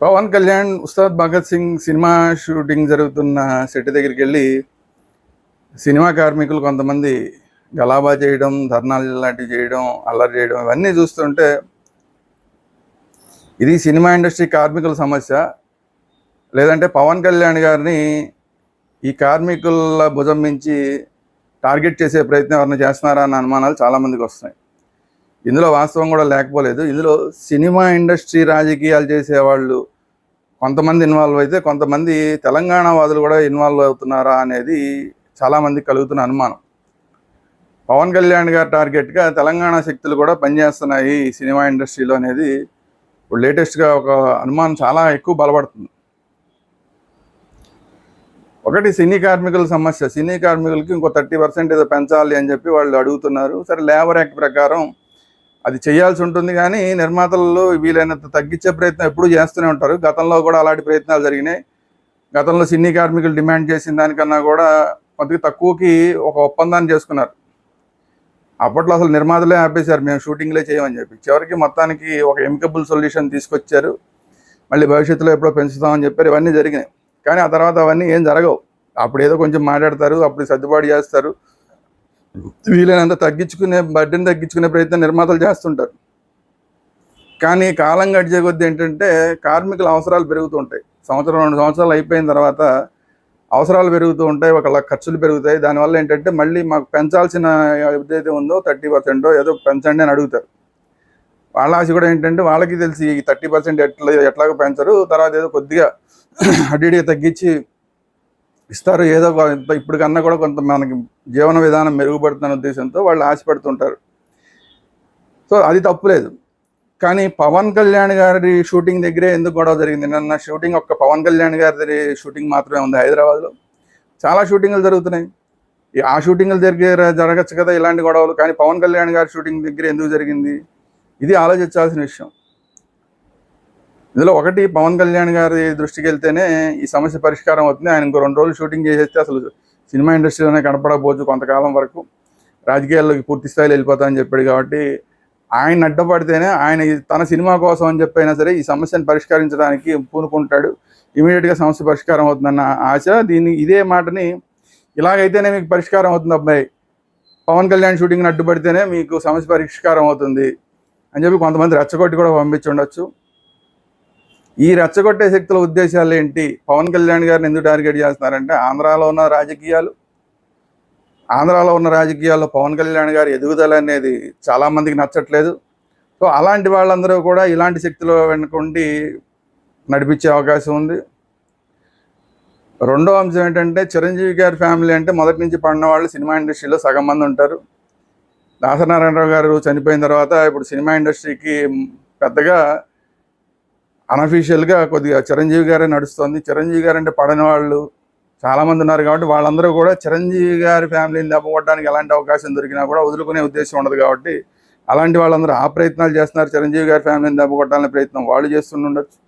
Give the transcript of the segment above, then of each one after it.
Pawan Kalyan Ustaad Bhagat Singh cinema shooting జరుగుతున్న set దగ్గరికి వెళ్ళి సినిమా కార్మికులు కొంతమంది గలాబా చేయడం ధర్నాలు లాంటివి చేయడం అల్లరి చేయడం ఇవన్నీ చూస్తుంటే ఇది సినిమా ఇండస్ట్రీ కార్మికుల సమస్య. లేదంటే పవన్ కళ్యాణ్ గారిని ఈ కార్మికుల భుజం మించి టార్గెట్ చేసే ప్రయత్నం ఎవరైనా చేస్తున్నారా అన్న అనుమానాలు చాలామందికి వస్తున్నాయి. ఇందులో వాస్తవం కూడా లేకపోలేదు. ఇందులో సినిమా ఇండస్ట్రీ రాజకీయాలు చేసేవాళ్ళు కొంతమంది ఇన్వాల్వ్ అయితే కొంతమంది తెలంగాణ వాదులు కూడా ఇన్వాల్వ్ అవుతున్నారా అనేది చాలామంది కలుగుతున్న అనుమానం. పవన్ కళ్యాణ్ గారి టార్గెట్గా తెలంగాణ శక్తులు కూడా పనిచేస్తున్నాయి ఈ సినిమా ఇండస్ట్రీలో అనేది. ఇప్పుడు లేటెస్ట్గా ఒక అనుమానం చాలా ఎక్కువ బలపడుతుంది. ఒకటి సినీ కార్మికుల సమస్య. సినీ కార్మికులకి ఇంకో థర్టీ పర్సెంట్ ఏదో పెంచాలి అని చెప్పి వాళ్ళు అడుగుతున్నారు. సరే లేబర్ యాక్ట్ ప్రకారం అది చేయాల్సి ఉంటుంది కానీ నిర్మాతలు వీలైనంత తగ్గించే ప్రయత్నం ఎప్పుడూ చేస్తూనే ఉంటారు. గతంలో కూడా అలాంటి ప్రయత్నాలు జరిగినాయి. గతంలో సినీ కార్మికులు డిమాండ్ చేసిన దానికన్నా కూడా కొద్దిగా తక్కువకి ఒక ఒప్పందాన్ని చేసుకున్నారు. అప్పట్లో అసలు నిర్మాతలే ఆపేశారు మేము షూటింగ్లే చేయమని చెప్పి. చివరికి మొత్తానికి ఒక ఎమికబుల్ సొల్యూషన్ తీసుకొచ్చారు. మళ్ళీ భవిష్యత్తులో ఎప్పుడో పెంచుతామని చెప్పారు. ఇవన్నీ జరిగినాయి. కానీ ఆ తర్వాత అవన్నీ ఏం జరగవు. అప్పుడు ఏదో కొంచెం మాట్లాడతారు అప్పుడు సర్దుబాటు చేస్తారు. వీలైనంత తగ్గించుకునే బడ్డీని తగ్గించుకునే ప్రయత్నం నిర్మాతలు చేస్తుంటారు. కానీ కాలం గడిచే కొద్దీ ఏంటంటే కార్మికుల అవసరాలు పెరుగుతూ ఉంటాయి. సంవత్సరం రెండు సంవత్సరాలు అయిపోయిన తర్వాత అవసరాలు పెరుగుతూ ఉంటాయి ఒకళ్ళ ఖర్చులు పెరుగుతాయి. దానివల్ల ఏంటంటే మళ్ళీ మాకు పెంచాల్సిన ఏదైతే ఉందో థర్టీ పర్సెంటో ఏదో పెంచండి అని అడుగుతారు. వాళ్ళ ఆశ కూడా ఏంటంటే వాళ్ళకి తెలిసి ఈ థర్టీ పర్సెంట్ ఎట్లా ఎట్లాగో పెంచరు. తర్వాత ఏదో కొద్దిగా అడిడిగా తగ్గించి ఇస్తారు. ఏదో ఇంత ఇప్పుడు కన్నా కూడా కొంత మనకి జీవన విధానం మెరుగుపడుతున్న ఉద్దేశంతో వాళ్ళు ఆశపడుతుంటారు. సో అది తప్పులేదు కానీ పవన్ కళ్యాణ్ గారి షూటింగ్ దగ్గరే ఎందుకు గొడవ జరిగింది? నిన్న షూటింగ్ ఒక్క పవన్ కళ్యాణ్ గారి షూటింగ్ మాత్రమే ఉంది హైదరాబాద్లో. చాలా షూటింగ్లు జరుగుతున్నాయి. ఆ షూటింగ్లు దగ్గర జరగచ్చు కదా ఇలాంటి గొడవలు. కానీ పవన్ కళ్యాణ్ గారి షూటింగ్ దగ్గర ఎందుకు జరిగింది? ఇది ఆలోచించాల్సిన విషయం. ఇందులో ఒకటి పవన్ కళ్యాణ్ గారి దృష్టికి వెళ్తేనే ఈ సమస్య పరిష్కారం అవుతుంది. ఆయన ఇంకో రెండు రోజులు షూటింగ్ చేసేస్తే అసలు సినిమా ఇండస్ట్రీలోనే కనపడకపోవచ్చు కొంతకాలం వరకు. రాజకీయాల్లోకి పూర్తి స్థాయిలో వెళ్ళిపోతా అని చెప్పాడు కాబట్టి ఆయన అడ్డపడితేనే ఆయన తన సినిమా కోసం అని చెప్పైనా సరే ఈ సమస్యను పరిష్కరించడానికి పూనుకుంటాడు. ఇమీడియట్గా సమస్య పరిష్కారం అవుతుందన్న ఆశ. దీన్ని ఇదే మాటని ఇలాగైతేనే మీకు పరిష్కారం అవుతుంది అబ్బాయి. పవన్ కళ్యాణ్ షూటింగ్ని అడ్డుపడితేనే మీకు సమస్య పరిష్కారం అవుతుంది అని చెప్పి కొంతమంది రెచ్చగొట్టి కూడా పంపించి ఉండొచ్చు. ఈ రెచ్చగొట్టే శక్తుల ఉద్దేశాలు ఏంటి? పవన్ కళ్యాణ్ గారిని ఎందుకు టార్గెట్ చేస్తున్నారంటే ఆంధ్రాలో ఉన్న రాజకీయాలు ఆంధ్రాలో ఉన్న రాజకీయాల్లో పవన్ కళ్యాణ్ గారి ఎదుగుదల అనేది చాలామందికి నచ్చట్లేదు. సో అలాంటి వాళ్ళందరూ కూడా ఇలాంటి శక్తులు వెనుకుండి నడిపించే అవకాశం ఉంది. రెండో అంశం ఏంటంటే చిరంజీవి గారి ఫ్యామిలీ అంటే మొదటి నుంచి పడిన వాళ్ళు సినిమా ఇండస్ట్రీలో సగం మంది ఉంటారు. దాసనారాయణరావు గారు చనిపోయిన తర్వాత ఇప్పుడు సినిమా ఇండస్ట్రీకి పెద్దగా అనఫీషియల్గా కొద్దిగా చిరంజీవి గారే నడుస్తుంది. చిరంజీవి గారు అంటే పడని వాళ్ళు చాలామంది ఉన్నారు కాబట్టి వాళ్ళందరూ కూడా చిరంజీవి గారి ఫ్యామిలీని దెబ్బకొట్టడానికి ఎలాంటి అవకాశం దొరికినా కూడా వదులుకునే ఉద్దేశం ఉండదు కాబట్టి అలాంటి వాళ్ళందరూ ఆ ప్రయత్నాలు చేస్తున్నారు. చిరంజీవి గారి ఫ్యామిలీని దెబ్బకొట్టాలనే ప్రయత్నం వాళ్ళు చేస్తుండొచ్చు.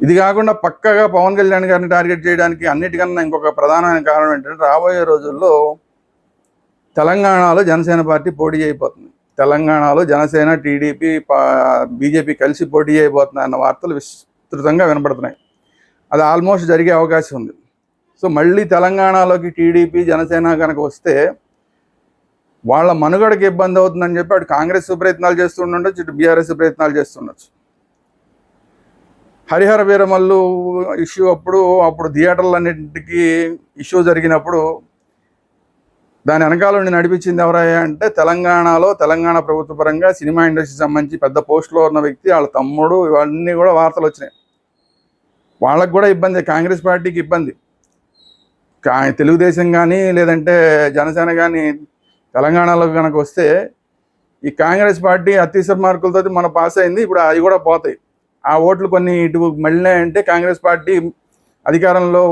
ఇది కాకుండా పక్కగా పవన్ కళ్యాణ్ గారిని టార్గెట్ చేయడానికి అన్నిటికన్నా ఇంకొక ప్రధానమైన కారణం ఏంటంటే రాబోయే రోజుల్లో తెలంగాణలో జనసేన పార్టీ పోటీ అయిపోతుంది. తెలంగాణలో జనసేన టీడీపీ బీజేపీ కలిసి పోటీ చేయబోతున్నాయి అన్న వార్తలు విస్తృతంగా వినపడుతున్నాయి అది ఆల్మోస్ట్ జరిగే అవకాశం ఉంది. సో మళ్ళీ తెలంగాణలోకి టీడీపీ జనసేన కనుక వస్తే వాళ్ళ మనుగడకి ఇబ్బంది అవుతుందని చెప్పి అటు కాంగ్రెస్ ప్రయత్నాలు చేస్తుండొచ్చు ఇటు బీఆర్ఎస్ ప్రయత్నాలు చేస్తుండొచ్చు హరిహర వీరమల్లు ఇష్యూ అప్పుడు అప్పుడు థియేటర్లన్నింటికి ఇష్యూ జరిగినప్పుడు దాని వెనకాల నుండి నడిపించింది ఎవరయ్యా అంటే తెలంగాణలో తెలంగాణ ప్రభుత్వ పరంగా సినిమా ఇండస్ట్రీకి సంబంధించి పెద్ద పోస్టులో ఉన్న వ్యక్తి వాళ్ళ తమ్ముడు ఇవన్నీ కూడా వార్తలు వచ్చినాయి. వాళ్ళకు కూడా ఇబ్బంది కాంగ్రెస్ పార్టీకి ఇబ్బంది. కా తెలుగుదేశం కానీ లేదంటే జనసేన కానీ తెలంగాణలో కనుక వస్తే ఈ కాంగ్రెస్ పార్టీ అత్యవసర మార్కులతో మన పాస్ అయింది ఇప్పుడు అవి కూడా పోతాయి. ఆ ఓట్లు కొన్ని ఇటు మళ్ళినాయంటే కాంగ్రెస్ పార్టీ అధికారంలో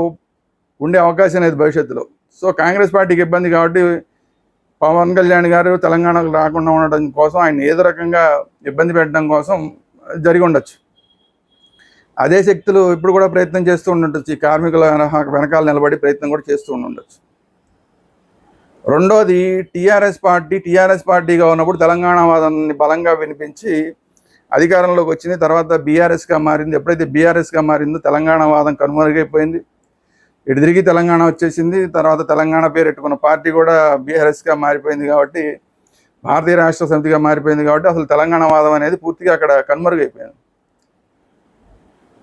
ఉండే అవకాశం లేదు భవిష్యత్తులో. సో కాంగ్రెస్ పార్టీకి ఇబ్బంది కాబట్టి పవన్ కళ్యాణ్ గారు తెలంగాణకు రాకుండా ఉండడం కోసం ఆయన ఏదో రకంగా ఇబ్బంది పెట్టడం కోసం జరిగి ఉండొచ్చు. అదే శక్తులు ఇప్పుడు కూడా ప్రయత్నం చేస్తూ ఉండొచ్చు. ఈ కార్మికుల వెనకాల నిలబడి ప్రయత్నం కూడా చేస్తూ ఉండొచ్చు. రెండోది టీఆర్ఎస్ పార్టీ టీఆర్ఎస్ పార్టీగా ఉన్నప్పుడు తెలంగాణ వాదాన్ని బలంగా వినిపించి అధికారంలోకి వచ్చింది. తర్వాత బీఆర్ఎస్గా మారింది. ఎప్పుడైతే బీఆర్ఎస్గా మారిందో తెలంగాణ వాదం కనుమరుగైపోయింది. ఇటు తిరిగి తెలంగాణ వచ్చేసింది. తర్వాత తెలంగాణ పేరు పెట్టుకున్న పార్టీ కూడా బీఆర్ఎస్గా మారిపోయింది కాబట్టి భారతీయ రాష్ట్ర సమితిగా మారిపోయింది కాబట్టి అసలు తెలంగాణ వాదం అనేది పూర్తిగా అక్కడ కనుమరుగైపోయింది.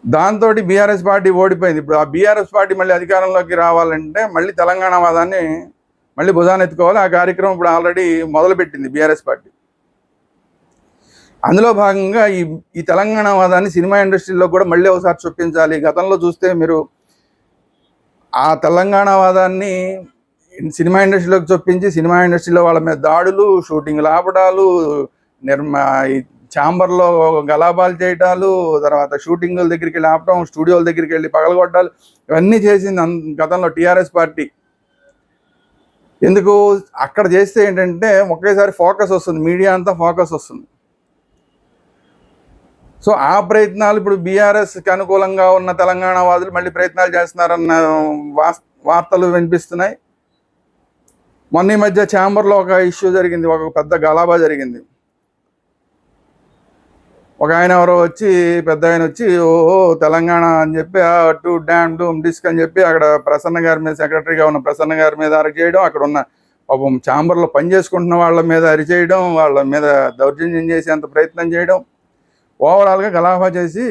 దాంతో బీఆర్ఎస్ పార్టీ ఓడిపోయింది. ఇప్పుడు ఆ బీఆర్ఎస్ పార్టీ మళ్ళీ అధికారంలోకి రావాలంటే మళ్ళీ తెలంగాణ వాదాన్ని మళ్ళీ భుజాన్ని ఎత్తుకోవాలి. ఆ కార్యక్రమం ఇప్పుడు ఆల్రెడీ మొదలుపెట్టింది బీఆర్ఎస్ పార్టీ. అందులో భాగంగా ఈ ఈ తెలంగాణ వాదాన్ని సినిమా ఇండస్ట్రీలో కూడా మళ్ళీ ఒకసారి చూపించాలి గతంలో చూస్తే మీరు ఆ తెలంగాణ వాదాన్ని సినిమా ఇండస్ట్రీలోకి చొప్పించి సినిమా ఇండస్ట్రీలో వాళ్ళ మీద దాడులు షూటింగ్లు ఆపడాలు నిర్మా ఈ ఛాంబర్లో గలాబాలు చేయటాలు తర్వాత షూటింగుల దగ్గరికి వెళ్ళి ఆపడం స్టూడియోల దగ్గరికి వెళ్ళి పగలగొట్టాలు ఇవన్నీ చేసింది అన్- గతంలో టీఆర్ఎస్ పార్టీ. ఎందుకు? అక్కడ చేస్తే ఏంటంటే ఒకేసారి ఫోకస్ వస్తుంది మీడియా అంతా ఫోకస్ వస్తుంది. సో ఆ ప్రయత్నాలు ఇప్పుడు బీఆర్ఎస్కి అనుకూలంగా ఉన్న తెలంగాణ వాదులు మళ్ళీ ప్రయత్నాలు చేస్తున్నారన్న వార్తలు వినిపిస్తున్నాయి. మొన్న ఈ మధ్య ఛాంబర్లో ఒక ఇష్యూ జరిగింది ఒక పెద్ద గలాబా జరిగింది. ఒక ఆయన ఎవరో వచ్చి పెద్ద ఆయన వచ్చి ఓహో తెలంగాణ అని చెప్పి టు డ్యామ్ డూమ్ డిస్క్ అని చెప్పి అక్కడ ప్రసన్న గారి మీద సెక్రటరీగా ఉన్న ప్రసన్న గారి మీద అరిచేయడం చేయడం అక్కడ ఉన్న పాపం ఛాంబర్లో పని చేసుకుంటున్న వాళ్ళ మీద అరిచేయడం వాళ్ళ మీద దౌర్జన్యం చేసేంత ప్రయత్నం చేయడం ఓవరాల్గా గలాఫా చేసి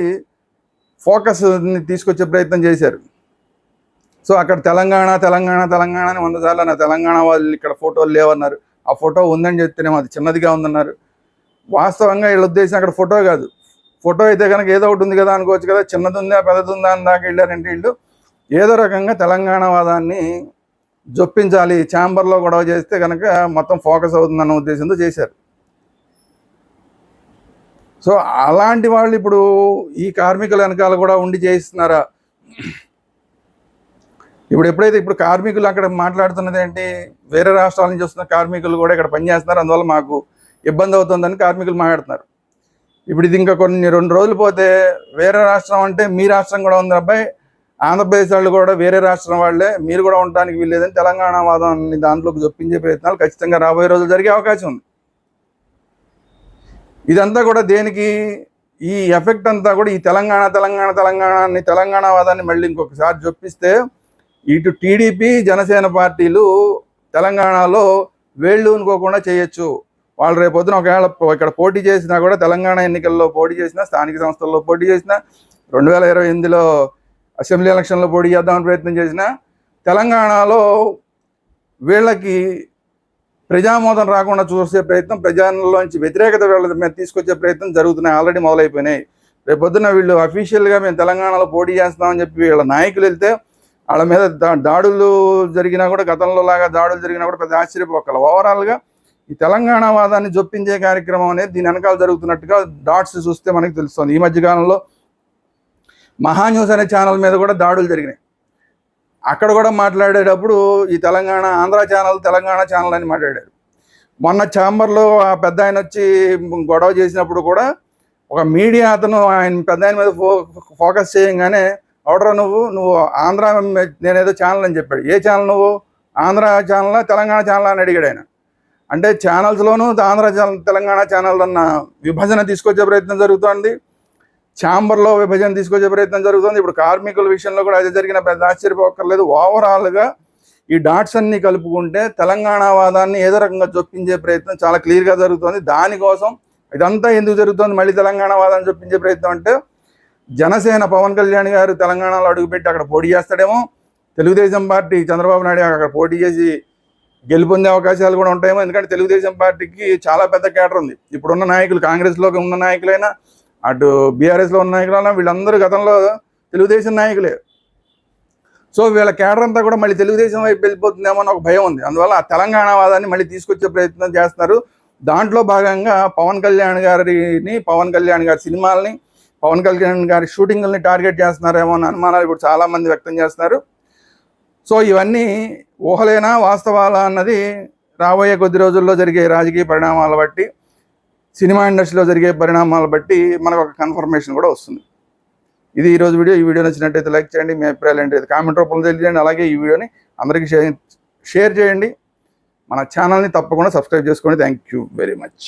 ఫోకస్ని తీసుకొచ్చే ప్రయత్నం చేశారు. సో అక్కడ తెలంగాణ తెలంగాణ తెలంగాణ అని వంద సార్లు నా తెలంగాణ వాళ్ళు ఇక్కడ ఫోటోలు లేవన్నారు. ఆ ఫోటో ఉందని చెప్తేనేమో అది చిన్నదిగా ఉందన్నారు. వాస్తవంగా వీళ్ళ ఉద్దేశం అక్కడ ఫోటో కాదు. ఫోటో అయితే కనుక ఏదో ఒకటి ఉంది కదా అనుకోవచ్చు కదా చిన్నది ఉందా పెద్దది ఉందా అని దాకా వెళ్ళారంటే వీళ్ళు ఏదో రకంగా తెలంగాణ వాదాన్ని జొప్పించాలి ఛాంబర్లో గొడవ చేస్తే కనుక మొత్తం ఫోకస్ అవుతుందన్న ఉద్దేశంతో చేశారు. సో అలాంటి వాళ్ళు ఇప్పుడు ఈ కార్మికుల వెనకాల కూడా ఉండి చేయిస్తున్నారా? ఇప్పుడు ఎప్పుడైతే ఇప్పుడు కార్మికులు అక్కడ మాట్లాడుతున్నది ఏంటి వేరే రాష్ట్రాల నుంచి వస్తున్న కార్మికులు కూడా ఇక్కడ పనిచేస్తున్నారు అందువల్ల మాకు ఇబ్బంది అవుతుందని కార్మికులు మాట్లాడుతున్నారు. ఇప్పుడు ఇది ఇంకా కొన్ని రెండు రోజులు పోతే వేరే రాష్ట్రం అంటే మీ రాష్ట్రం కూడా ఉంది అబ్బాయి ఆంధ్రప్రదేశ్ వాళ్ళు కూడా వేరే రాష్ట్రం వాళ్ళే మీరు కూడా ఉండడానికి వీల్లేదని తెలంగాణ వాదాన్ని దాంట్లోకి చొప్పించే ప్రయత్నాలు ఖచ్చితంగా రాబోయే రోజులు జరిగే అవకాశం ఉంది. ఇదంతా కూడా దేనికి ఈ ఎఫెక్ట్ అంతా కూడా ఈ తెలంగాణ తెలంగాణ తెలంగాణని తెలంగాణ వాదాన్ని మళ్ళీ ఇంకొకసారి చొప్పిస్తే ఇటు టీడీపీ జనసేన పార్టీలు తెలంగాణలో వేళ్ళు అనుకోకుండా చేయొచ్చు. వాళ్ళు రేపొద్దున ఒకవేళ ఇక్కడ పోటీ చేసినా కూడా తెలంగాణ ఎన్నికల్లో పోటీ చేసినా స్థానిక సంస్థల్లో పోటీ చేసినా రెండు వేల ఇరవై ఎనిమిదిలో అసెంబ్లీ ఎలక్షన్లో పోటీ చేద్దామని ప్రయత్నం చేసినా తెలంగాణలో వీళ్ళకి ప్రజామోదం రాకుండా చూసే ప్రయత్నం ప్రజల్లోంచి వ్యతిరేకత వీళ్ళ మీద తీసుకొచ్చే ప్రయత్నం జరుగుతున్నాయి ఆల్రెడీ మొదలైపోయినాయి. రేపొద్దున వీళ్ళు అఫీషియల్గా మేము తెలంగాణలో పోటీ చేస్తామని చెప్పి వీళ్ళ నాయకులు వెళ్తే వాళ్ళ మీద దా- దాడులు జరిగినా కూడా గతంలో లాగా దాడులు జరిగినా కూడా పెద్ద ఆశ్చర్యపోకల. ఓవరాల్గా ఈ తెలంగాణ వాదాన్ని జొప్పించే కార్యక్రమం అనేది దీని వెనకాల జరుగుతున్నట్టుగా డాట్స్ చూస్తే మనకి తెలుస్తుంది. ఈ మధ్యకాలంలో మహా న్యూస్ అనే ఛానల్ మీద కూడా దాడులు జరిగినాయి. అక్కడ కూడా మాట్లాడేటప్పుడు ఈ తెలంగాణ ఆంధ్ర ఛానల్ తెలంగాణ ఛానల్ అని మాట్లాడారు. మొన్న ఛాంబర్లో ఆ పెద్ద ఆయన వచ్చి గొడవ చేసినప్పుడు కూడా ఒక మీడియా అతను ఆయన పెద్ద ఆయన మీద ఫో ఫోకస్ చేయంగానే అవడరా నువ్వు నువ్వు ఆంధ్ర నేనేదో ఛానల్ అని చెప్పాడు. ఏ ఛానల్ నువ్వు? Andhra channel Telangana channel? అని అడిగాడు ఆయన. అంటే ఛానల్స్లోనూ ఆంధ్ర ఛానల్ తెలంగాణ ఛానల్ అన్న విభజన తీసుకొచ్చే ప్రయత్నం జరుగుతోంది. ఛాంబర్లో విభజన తీసుకొచ్చే ప్రయత్నం జరుగుతుంది. ఇప్పుడు కార్మికుల విషయంలో కూడా అది జరిగిన పెద్ద ఆశ్చర్యపోక్కర్లేదు. ఓవరాల్గా ఈ డాట్స్ అన్ని కలుపుకుంటే తెలంగాణ వాదాన్ని ఏదో రకంగా చొప్పించే ప్రయత్నం చాలా క్లియర్గా జరుగుతుంది. దానికోసం ఇదంతా ఎందుకు జరుగుతుంది? మళ్ళీ తెలంగాణ వాదాన్ని చొప్పించే ప్రయత్నం అంటే జనసేన పవన్ కళ్యాణ్ గారు తెలంగాణలో అడుగుపెట్టి అక్కడ పోటీ చేస్తాడేమో. తెలుగుదేశం పార్టీ చంద్రబాబు నాయుడు అక్కడ పోటీ చేసి గెలుపొందే అవకాశాలు కూడా ఉంటాయేమో. ఎందుకంటే తెలుగుదేశం పార్టీకి చాలా పెద్ద కేటర్ ఉంది. ఇప్పుడున్న నాయకులు కాంగ్రెస్లో ఉన్న నాయకులైనా అటు బీఆర్ఎస్లో ఉన్న నాయకులైనా వీళ్ళందరూ గతంలో తెలుగుదేశం నాయకులే. సో వీళ్ళ కేడర్ అంతా కూడా మళ్ళీ తెలుగుదేశం వైపు వెళ్ళిపోతుందేమో అని ఒక భయం ఉంది. అందువల్ల ఆ తెలంగాణ వాదాన్ని మళ్ళీ తీసుకొచ్చే ప్రయత్నం చేస్తున్నారు. దాంట్లో భాగంగా పవన్ కళ్యాణ్ గారిని పవన్ కళ్యాణ్ గారి సినిమాలని పవన్ కళ్యాణ్ గారి షూటింగ్లని టార్గెట్ చేస్తున్నారేమో అని అనుమానాలు ఇప్పుడు చాలామంది వ్యక్తం చేస్తున్నారు. సో ఇవన్నీ ఊహలేనా వాస్తవాలా అన్నది రాబోయే కొద్ది రోజుల్లో జరిగే రాజకీయ పరిణామాల బట్టి సినిమా ఇండస్ట్రీలో జరిగే పరిణామాలు బట్టి మనకు ఒక కన్ఫర్మేషన్ కూడా వస్తుంది. ఇది ఈ రోజు వీడియో. ఈ వీడియో నచ్చినట్టయితే లైక్ చేయండి. మీ అభిప్రాయాలు ఏంటి కామెంట్ రూపంలో తెలియజేయండి. అలాగే ఈ వీడియోని అందరికీ షేర్ షేర్ చేయండి. మన ఛానల్ని తప్పకుండా సబ్స్క్రైబ్ చేసుకోండి థ్యాంక్ యూ వెరీ మచ్